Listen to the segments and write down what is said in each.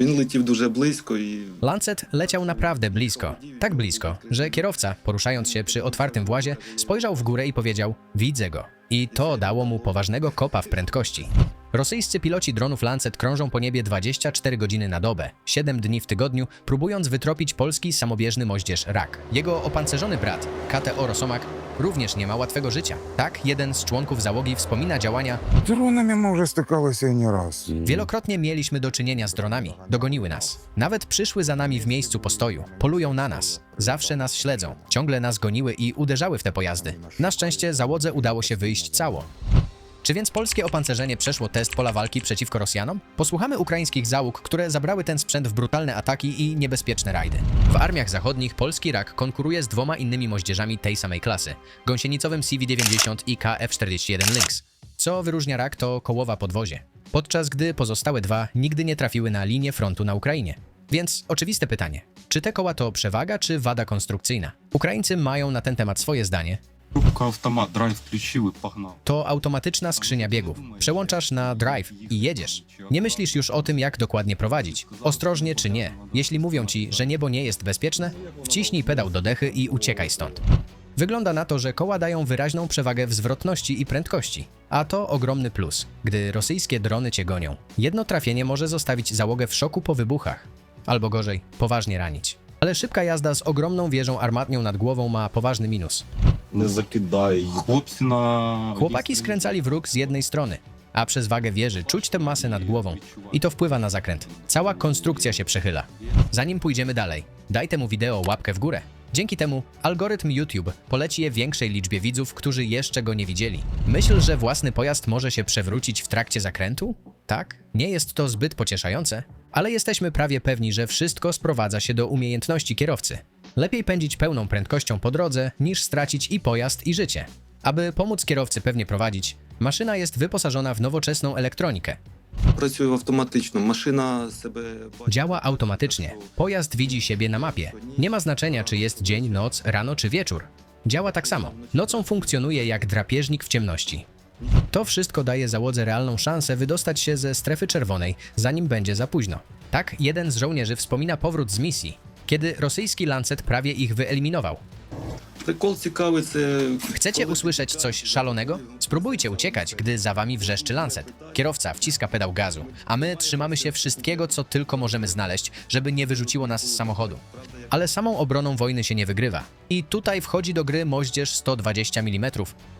Він lecił дуже близько і Lancet leciał naprawdę blisko. Tak blisko, że kierowca, poruszając się przy otwartym włazie, spojrzał w górę i powiedział: Widzę go. I to dało mu poważnego kopa w prędkości. Rosyjscy piloci dronów Lancet krążą po niebie 24 godziny na dobę, 7 dni w tygodniu, próbując wytropić polski samobieżny moździerz Rak. Jego opancerzony brat, KTO Rosomak, również nie ma łatwego życia. Tak jeden z członków załogi wspomina działania Dronami może stykało się nie raz. Wielokrotnie mieliśmy do czynienia z dronami. Dogoniły nas. Nawet przyszły za nami w miejscu postoju. Polują na nas. Zawsze nas śledzą. Ciągle nas goniły i uderzały w te pojazdy. Na szczęście załodze udało się wyjść cało. Czy więc polskie opancerzenie przeszło test pola walki przeciwko Rosjanom? Posłuchamy ukraińskich załóg, które zabrały ten sprzęt w brutalne ataki i niebezpieczne rajdy. W armiach zachodnich polski rak konkuruje z dwoma innymi moździerzami tej samej klasy gąsienicowym CV-90 i KF-41 Lynx. Co wyróżnia rak to kołowa podwozie, podczas gdy pozostałe dwa nigdy nie trafiły na linię frontu na Ukrainie. Więc oczywiste pytanie, czy te koła to przewaga czy wada konstrukcyjna? Ukraińcy mają na ten temat swoje zdanie, Трубка автомат, драйв включив і погнав. to automatyczna skrzynia biegów. Przełączasz na drive i jedziesz. Nie myślisz już o tym, jak dokładnie prowadzić. Ostrożnie czy nie. Jeśli mówią ci, że niebo nie jest bezpieczne, wciśnij pedał do dechy i uciekaj stąd. Wygląda na to, że koła dają wyraźną przewagę w zwrotności i prędkości. A to ogromny plus, gdy rosyjskie drony cię gonią. Jedno trafienie może zostawić załogę w szoku po wybuchach. Albo gorzej, poważnie ranić. Ale szybka jazda z ogromną wieżą armatnią nad głową ma poważny minus. No nie. Chłopcy na... Chłopaki skręcali wróg z jednej strony, a przez wagę wieży czuć tę masę nad głową. I to wpływa na zakręt. Cała konstrukcja się przechyla. Zanim pójdziemy dalej, daj temu wideo łapkę w górę. Dzięki temu algorytm YouTube poleci je większej liczbie widzów, którzy jeszcze go nie widzieli. Myśl, że własny pojazd może się przewrócić w trakcie zakrętu? Tak, nie jest to zbyt pocieszające, ale jesteśmy prawie pewni, że wszystko sprowadza się do umiejętności kierowcy. Lepiej pędzić pełną prędkością po drodze, niż stracić i pojazd, i życie. Aby pomóc kierowcy pewnie prowadzić, maszyna jest wyposażona w nowoczesną elektronikę. Працює автоматично. Машина себе бачить. Działa automatycznie. Pojazd widzi siebie na mapie. Nie ma znaczenia, czy jest dzień, noc, rano czy wieczór. Działa tak samo. Nocą funkcjonuje jak drapieżnik w ciemności. To wszystko daje załodze realną szansę wydostać się ze strefy czerwonej, zanim będzie za późno. Tak, jeden z żołnierzy wspomina powrót z misji, kiedy rosyjski Lancet prawie ich wyeliminował. Chcecie usłyszeć coś szalonego? Spróbujcie uciekać, gdy za wami wrzeszczy Lancet. Kierowca wciska pedał gazu, a my trzymamy się wszystkiego, co tylko możemy znaleźć, żeby nie wyrzuciło nas z samochodu. Ale samą obroną wojny się nie wygrywa. I tutaj wchodzi do gry moździerz 120 mm,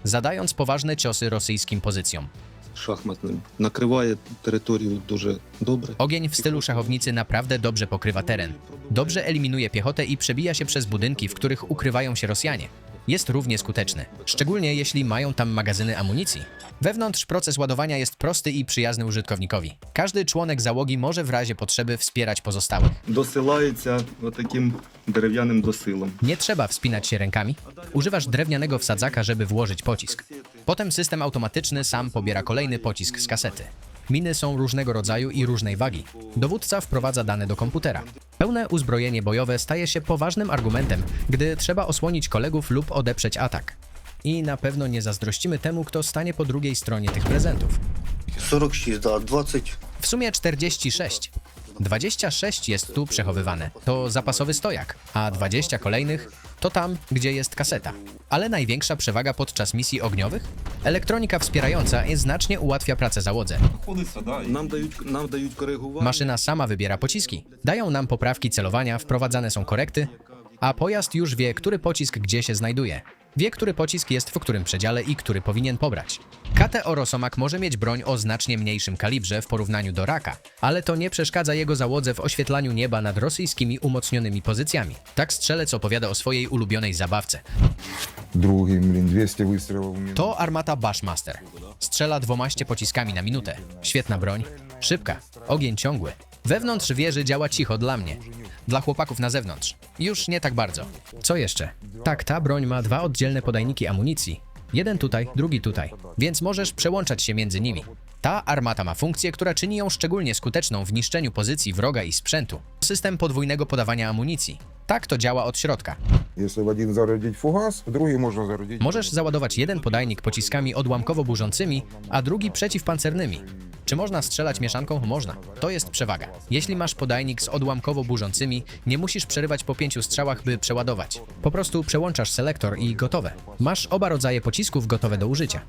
zadając poważne ciosy rosyjskim pozycjom szachmatnym. Nakrywaje terytorium dużo dobrze. Ogień w stylu szachownicy naprawdę dobrze pokrywa teren. Dobrze eliminuje piechotę i przebija się przez budynki, w których ukrywają się Rosjanie. Jest równie skuteczny, szczególnie jeśli mają tam magazyny amunicji. Wewnątrz proces ładowania jest prosty i przyjazny użytkownikowi. Każdy członek załogi może w razie potrzeby wspierać pozostałych. Dosyłajcie takim drewnianym dosylom. Nie trzeba wspinać się rękami. Używasz drewnianego wsadzaka, żeby włożyć pocisk. Potem system automatyczny sam pobiera kolejny pocisk z kasety. Miny są różnego rodzaju i różnej wagi. Dowódca wprowadza dane do komputera. Pełne uzbrojenie bojowe staje się poważnym argumentem, gdy trzeba osłonić kolegów lub odeprzeć atak. I na pewno nie zazdrościmy temu, kto stanie po drugiej stronie tych prezentów. 46, да, 20. W sumie 46. 26 jest tu przechowywane, to zapasowy stojak, a 20 kolejnych to tam, gdzie jest kaseta. Ale największa przewaga podczas misji ogniowych? Elektronika wspierająca znacznie ułatwia pracę załodze. Знаходиться, да, і Нам дають, нам дають коригування. Maszyna sama wybiera pociski. Dają nam poprawki celowania, wprowadzane są korekty, a pojazd już wie, który pocisk gdzie się znajduje. Wie, który pocisk jest w którym przedziale i który powinien pobrać. KT Orosomak może mieć broń o znacznie mniejszym kalibrze w porównaniu do Raka, ale to nie przeszkadza jego załodze w oświetlaniu nieba nad rosyjskimi umocnionymi pozycjami. Tak strzelec opowiada o swojej ulubionej zabawce. To armata Bashmaster. Strzela dwomaście pociskami na minutę. Świetna broń, szybka, ogień ciągły, Wewnątrz wieży działa cicho dla mnie. Dla chłopaków na zewnątrz. Już nie tak bardzo. Co jeszcze? Tak, ta broń ma dwa oddzielne podajniki amunicji. Jeden tutaj, drugi tutaj. Więc możesz przełączać się między nimi. Ta armata ma funkcję, która czyni ją szczególnie skuteczną w niszczeniu pozycji wroga i sprzętu. System podwójnego podawania amunicji. Tak to działa od środka. Jeśli w jeden drugi. Możesz załadować jeden podajnik pociskami odłamkowo burzącymi, a drugi przeciwpancernymi. Czy można strzelać mieszanką? Można. To jest przewaga. Jeśli masz podajnik z odłamkowo burzącymi, nie musisz przerywać po pięciu strzałach, by przeładować. Po prostu przełączasz selektor i gotowe. Masz oba rodzaje pocisków gotowe do użycia.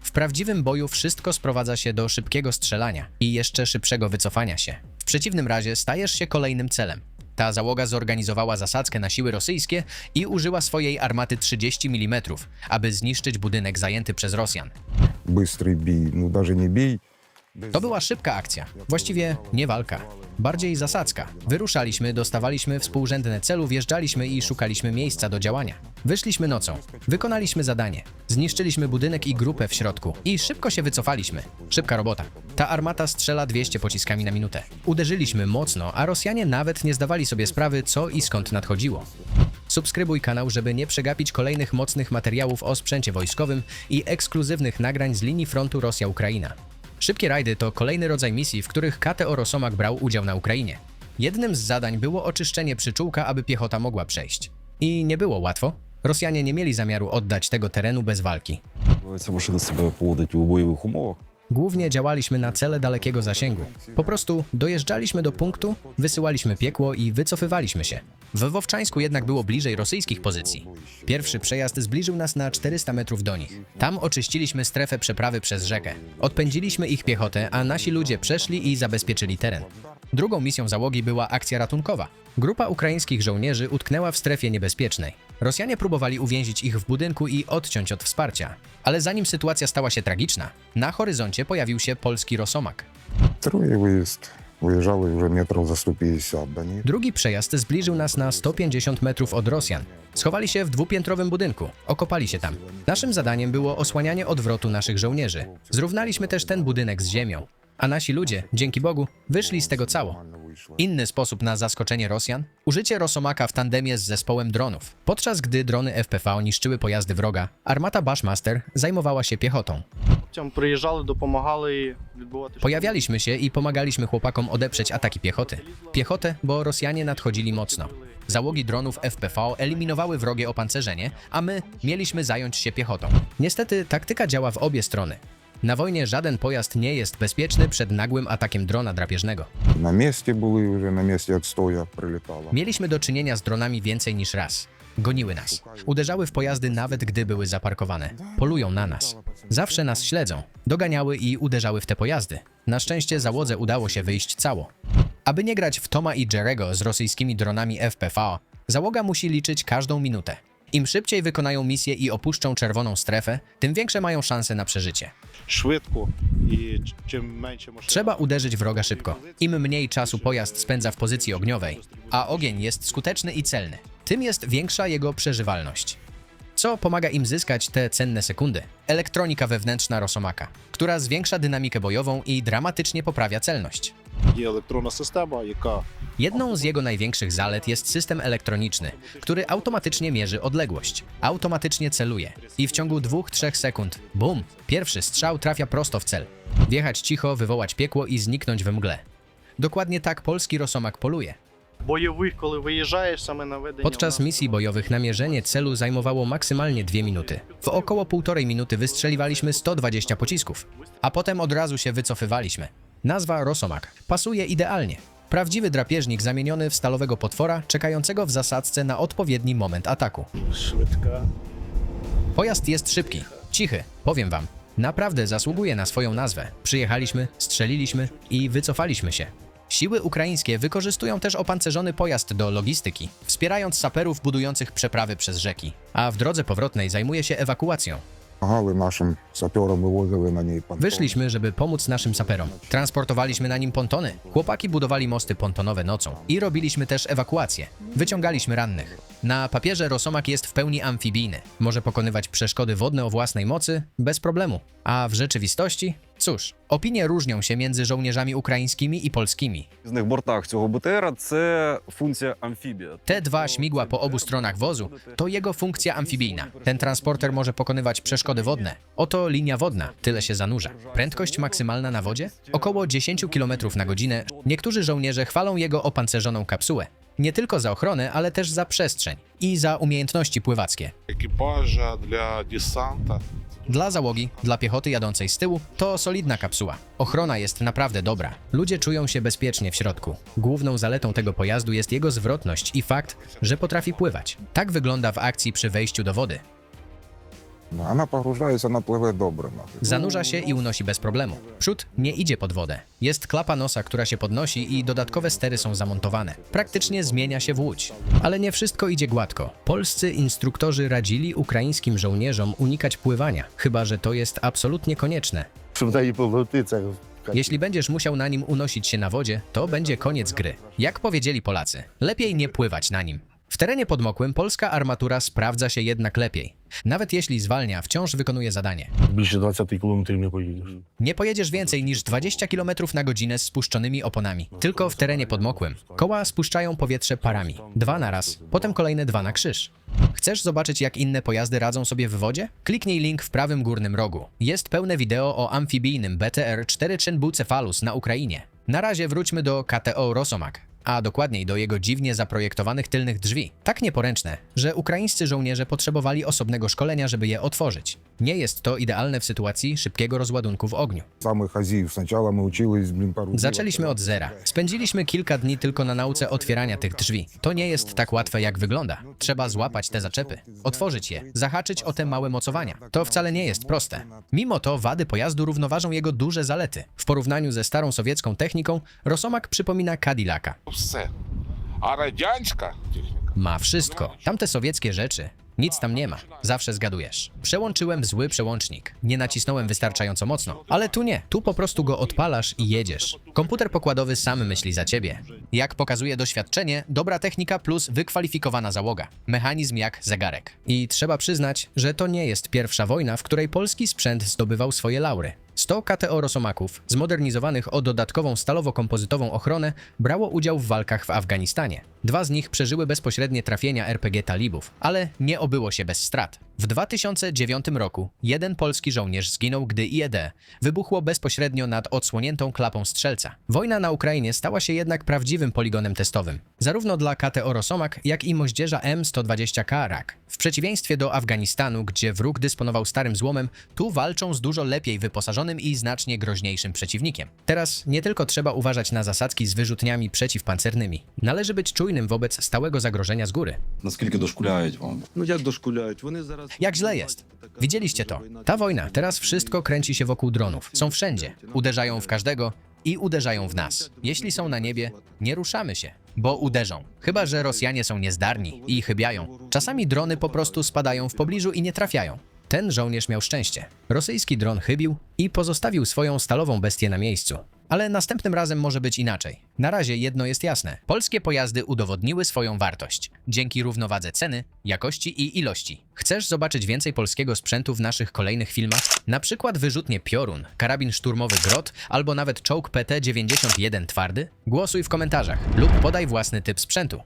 W prawdziwym boju wszystko sprowadza się do szybkiego strzelania i jeszcze szybszego wycofania się. W przeciwnym razie stajesz się kolejnym celem. Ta załoga zorganizowała zasadzkę na siły rosyjskie i użyła swojej armaty 30 mm, aby zniszczyć budynek zajęty przez Rosjan. Быстрый бій, ну даже не бій. To była szybka akcja. Właściwie nie walka, bardziej zasadzka. Wyruszaliśmy, dostawaliśmy współrzędne celu, wjeżdżaliśmy i szukaliśmy miejsca do działania. Wyszliśmy nocą, wykonaliśmy zadanie, zniszczyliśmy budynek i grupę w środku i szybko się wycofaliśmy. Szybka robota. Ta armata strzela 200 pociskami na minutę. Uderzyliśmy mocno, a Rosjanie nawet nie zdawali sobie sprawy, co i skąd nadchodziło. Subskrybuj kanał, żeby nie przegapić kolejnych mocnych materiałów o sprzęcie wojskowym i ekskluzywnych nagrań z linii frontu Rosja-Ukraina. Szybkie rajdy to kolejny rodzaj misji, w których KTO Rosomak brał udział na Ukrainie. Jednym z zadań było oczyszczenie przyczółka, aby piechota mogła przejść. I nie było łatwo. Rosjanie nie mieli zamiaru oddać tego terenu bez walki. Ця машина себе поводить у бойових умовах. Głównie działaliśmy na cele dalekiego zasięgu. Po prostu dojeżdżaliśmy do punktu, wysyłaliśmy piekło i wycofywaliśmy się. W Wowczańsku jednak było bliżej rosyjskich pozycji. Pierwszy przejazd zbliżył nas na 400 metrów do nich. Tam oczyściliśmy strefę przeprawy przez rzekę. Odpędziliśmy ich piechotę, a nasi ludzie przeszli i zabezpieczyli teren. Drugą misją załogi była akcja ratunkowa. Grupa ukraińskich żołnierzy utknęła w strefie niebezpiecznej. Rosjanie próbowali uwięzić ich w budynku i odciąć od wsparcia. Ale zanim sytuacja stała się tragiczna, na horyzoncie pojawił się polski Rosomak. Другий виїзд. Виїжджали вже метрів за 150 до них. Drugi przejazd zbliżył nas na 150 metrów od Rosjan. Schowali się w dwupiętrowym budynku, okopali się tam. Naszym zadaniem było osłanianie odwrotu naszych żołnierzy. Zrównaliśmy też ten budynek z ziemią. A nasi ludzie, dzięki Bogu, wyszli z tego cało. Inny sposób na zaskoczenie Rosjan? Użycie Rosomaka w tandemie z zespołem dronów. Podczas gdy drony FPV niszczyły pojazdy wroga, armata Bushmaster zajmowała się piechotą. Хлопцям приїжджали, допомагали відбувати Pojawialiśmy się i pomagaliśmy chłopakom odeprzeć ataki piechoty. Piechotę, bo Rosjanie nadchodzili mocno. Załogi dronów FPV eliminowały wrogie opancerzenie, a my mieliśmy zająć się piechotą. Niestety taktyka działa w obie strony. Na wojnie żaden pojazd nie jest bezpieczny przed nagłym atakiem drona drapieżnego. Na mieście były już, na mieście odstoja pryletało. Mieliśmy do czynienia z dronami więcej niż raz. Goniły nas. Uderzały w pojazdy nawet gdy były zaparkowane. Polują na nas. Zawsze nas śledzą. Doganiały i uderzały w te pojazdy. Na szczęście załodze udało się wyjść cało. Aby nie grać w Toma i Jerego z rosyjskimi dronami FPV, załoga musi liczyć każdą minutę. Im szybciej wykonają misję i opuszczą czerwoną strefę, tym większe mają szanse na przeżycie. Trzeba uderzyć wroga szybko. Im mniej czasu pojazd spędza w pozycji ogniowej, a ogień jest skuteczny i celny, tym jest większa jego przeżywalność. Co pomaga im zyskać te cenne sekundy? Elektronika wewnętrzna Rosomaka, która zwiększa dynamikę bojową i dramatycznie poprawia celność. Є електронна система, яка Jedną z jego największych zalet jest system elektroniczny, który automatycznie mierzy odległość, automatycznie celuje i w ciągu 2-3 sekund, bum, pierwszy strzał trafia prosto w cel. Wjechać cicho, wywołać piekło i zniknąć we mgle. Dokładnie tak polski Rosomak poluje. бойових, коли виїжджаєш саме наведення. Podczas misji bojowych namierzenie celu zajmowało maksymalnie 2 minuty. W około 1,5 minuty wystrzeliwaliśmy 120 pocisków, a potem od razu się wycofywaliśmy. Nazwa Rosomak pasuje idealnie. Prawdziwy drapieżnik zamieniony w stalowego potwora, czekającego w zasadzce na odpowiedni moment ataku. Szybka. Pojazd jest szybki, cichy, powiem wam. Naprawdę zasługuje na swoją nazwę. Przyjechaliśmy, strzeliliśmy i wycofaliśmy się. Siły ukraińskie wykorzystują też opancerzony pojazd do logistyki, wspierając saperów budujących przeprawy przez rzeki, a w drodze powrotnej zajmuje się ewakuacją. Помагали нашим саперам, вивозили на ній понтони. Wyszliśmy, żeby pomóc naszym saperom. Transportowaliśmy na nim pontony. Chłopaki budowali mosty pontonowe nocą. I robiliśmy też ewakuację. Wyciągaliśmy rannych. Na papierze Rosomak jest w pełni amfibijny. Może pokonywać przeszkody wodne o własnej mocy bez problemu. A w rzeczywistości? Cóż, opinie różnią się między żołnierzami ukraińskimi i polskimi. В різних бортах цього БТРа це функція амфібія. Te dwa śmigła po obu stronach wozu to jego funkcja amfibijna. Ten transporter może pokonywać przeszkody wodne. Oto linia wodna, tyle się zanurza. Prędkość maksymalna na wodzie? Około 10 km na godzinę. Niektórzy żołnierze chwalą jego opancerzoną kapsułę. Nie tylko za ochronę, ale też za przestrzeń i za umiejętności pływackie. екіпажа, для десанта. Dla załogi, dla piechoty jadącej z tyłu, to solidna kapsuła. Ochrona jest naprawdę dobra. Ludzie czują się bezpiecznie w środku. Główną zaletą tego pojazdu jest jego zwrotność i fakt, że potrafi pływać. Tak wygląda w akcji przy wejściu do wody. No, ona pogruża się, ona pływa dobrym. No. Zanurza się i unosi bez problemu. Przód nie idzie pod wodę. Jest klapa nosa, która się podnosi i dodatkowe stery są zamontowane. Praktycznie zmienia się w łódź. Ale nie wszystko idzie gładko. Polscy instruktorzy radzili ukraińskim żołnierzom unikać pływania, chyba że to jest absolutnie konieczne. Po. Jeśli będziesz musiał na nim unosić się na wodzie, to będzie koniec gry. Jak powiedzieli Polacy, lepiej nie pływać na nim. W terenie podmokłym polska armatura sprawdza się jednak lepiej. Nawet jeśli zwalnia, wciąż wykonuje zadanie. Більше 20 кілометрів не поїдеш. Nie pojedziesz więcej niż 20 km na godzinę z spuszczonymi oponami. Tylko w terenie podmokłym. Koła spuszczają powietrze parami. Dwa na raz, potem kolejne dwa na krzyż. Chcesz zobaczyć, jak inne pojazdy radzą sobie w wodzie? Kliknij link w prawym górnym rogu. Jest pełne wideo o amfibijnym BTR 4 Bucephalus na Ukrainie. Na razie wróćmy do KTO Rosomak, a dokładniej do jego dziwnie zaprojektowanych tylnych drzwi. Tak nieporęczne, że ukraińscy żołnierze potrzebowali osobnego szkolenia, żeby je otworzyć. Nie jest to idealne w sytuacji szybkiego rozładunku w ogniu. Самих азів. Спочатку ми учились, блін, пару днів. Zaczęliśmy od zera. Spędziliśmy kilka dni tylko na nauce otwierania tych drzwi. To nie jest tak łatwe, jak wygląda. Trzeba złapać te zaczepy, otworzyć je, zahaczyć o te małe mocowania. To wcale nie jest proste. Mimo to wady pojazdu równoważą jego duże zalety. W porównaniu ze starą sowiecką techniką, Rosomak przypomina Cadillaca. Все. А радянська техніка. Ma wszystko. Tamte sowieckie rzeczy. nic tam nie ma. Zawsze zgadujesz. Przełączyłem zły przełącznik. Nie nacisnąłem wystarczająco mocno. Ale tu nie. Tu po prostu go odpalasz i jedziesz. Komputer pokładowy sam myśli za ciebie. Jak pokazuje doświadczenie, dobra technika plus wykwalifikowana załoga. Mechanizm jak zegarek. I trzeba przyznać, że to nie jest pierwsza wojna, w której polski sprzęt zdobywał swoje laury. 100 KTO Rosomaków, zmodernizowanych o dodatkową stalowo-kompozytową ochronę, brało udział w walkach w Afganistanie. Dwa z nich przeżyły bezpośrednie trafienia RPG talibów, ale nie obyło się bez strat. W 2009 roku jeden polski żołnierz zginął, gdy IED wybuchło bezpośrednio nad odsłoniętą klapą strzelca. Wojna na Ukrainie stała się jednak prawdziwym poligonem testowym, zarówno dla KTO Rosomak, jak i moździerza M120K RAK. W przeciwieństwie do Afganistanu, gdzie wróg dysponował starym złomem, tu walczą z dużo lepiej wyposażonym i znacznie groźniejszym przeciwnikiem. Teraz nie tylko trzeba uważać na zasadzki z wyrzutniami przeciwpancernymi. Należy być czujnym wobec stałego zagrożenia z góry. Наскільки дошкуляють вам? Ну як дошкуляють? Вони зараз jak źle jest. Widzieliście to. Ta wojna, teraz wszystko kręci się wokół dronów. Są wszędzie. Uderzają w każdego i uderzają w nas. Jeśli są na niebie, nie ruszamy się, bo uderzą. Chyba, że Rosjanie są niezdarni i chybiają. Czasami drony po prostu spadają w pobliżu i nie trafiają. Ten żołnierz miał szczęście. Rosyjski dron chybił i pozostawił swoją stalową bestię na miejscu. Ale następnym razem może być inaczej. Na razie jedno jest jasne. Polskie pojazdy udowodniły swoją wartość. Dzięki równowadze ceny, jakości i ilości. Chcesz zobaczyć więcej polskiego sprzętu w naszych kolejnych filmach? Na przykład wyrzutnie Piorun, karabin szturmowy Grot albo nawet czołg PT-91 twardy? Głosuj w komentarzach lub podaj własny typ sprzętu.